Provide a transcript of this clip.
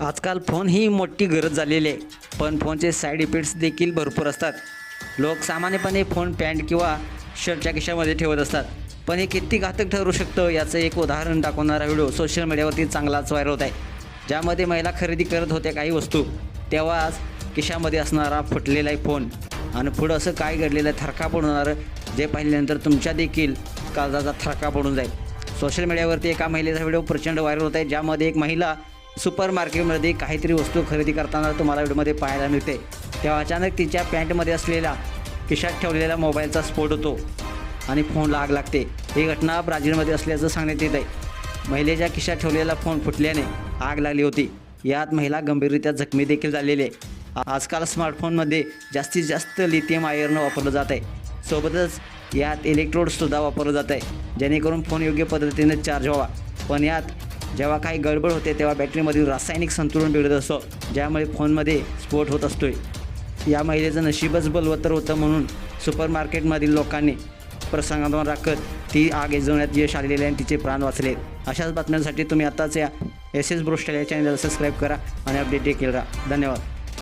आजकाल फोन ही मोठी गरज झालेली आहे. पण फोनचे साईड इफेक्ट्स देखील भरपूर असतात. लोक सामान्यपणे फोन पॅन्ट किंवा शर्टच्या खिशामध्ये ठेवत असतात. पण हे किती घातक ठरू शकतं याचं एक उदाहरण दाखवणारा व्हिडिओ. सोशल मीडियावरती चांगलाच व्हायरल होत आहे. ज्यामध्ये महिला खरेदी करत होत्या काही वस्तू. तेव्हाच खिशामध्ये असणारा फुटलेला आहे फोन. आणि पुढं असं काय घडलेलं आहे थरका पडून जे पाहिल्यानंतर तुमच्या देखील काळजाचा थरका पडून जाईल. सोशल मीडियावरती एका महिलेचा व्हिडिओ प्रचंड व्हायरल होत आहे ज्यामध्ये एक महिला सुपर मार्केटमध्ये काहीतरी वस्तू खरेदी करताना तुम्हाला व्हिडिओमध्ये पाहायला मिळते. तेव्हा अचानक तिच्या पॅन्टमध्ये असलेला खिशात ठेवलेला मोबाईलचा स्फोट होतो आणि फोनला आग लागते. ही घटना ब्राझीलमध्ये असल्याचं सांगण्यात येत आहे महिलेच्या खिशात ठेवलेला फोन फुटल्याने आग लागली होती. यात महिला गंभीररित्या जखमी देखील झालेली आहे. आजकाल स्मार्टफोनमध्ये जास्तीत जास्त लिथियम आयर्न वापरलं जात आहे. सोबतच यात इलेक्ट्रोडसुद्धा वापरलं जात आहे. जेणेकरून फोन योग्य पद्धतीने चार्ज व्हावा. पण यात जेव्हा काही गडबड होते तेव्हा बॅटरीमधील रासायनिक संतुलन बिघडत असतो ज्यामुळे फोनमध्ये स्फोट होत असतो या महिलेचं नशीबच बलवत्तर होतं म्हणून सुपर मार्केटमधील लोकांनी प्रसंगावर राखत ती आग एजवण्यात यश आलेले आणि तिचे प्राण वाचले. अशाच बातम्यांसाठी तुम्ही आताच या एस एस ब्रोस्टेल या चॅनलला सबस्क्राईब करा आणि अपडेट देखील राहा. धन्यवाद.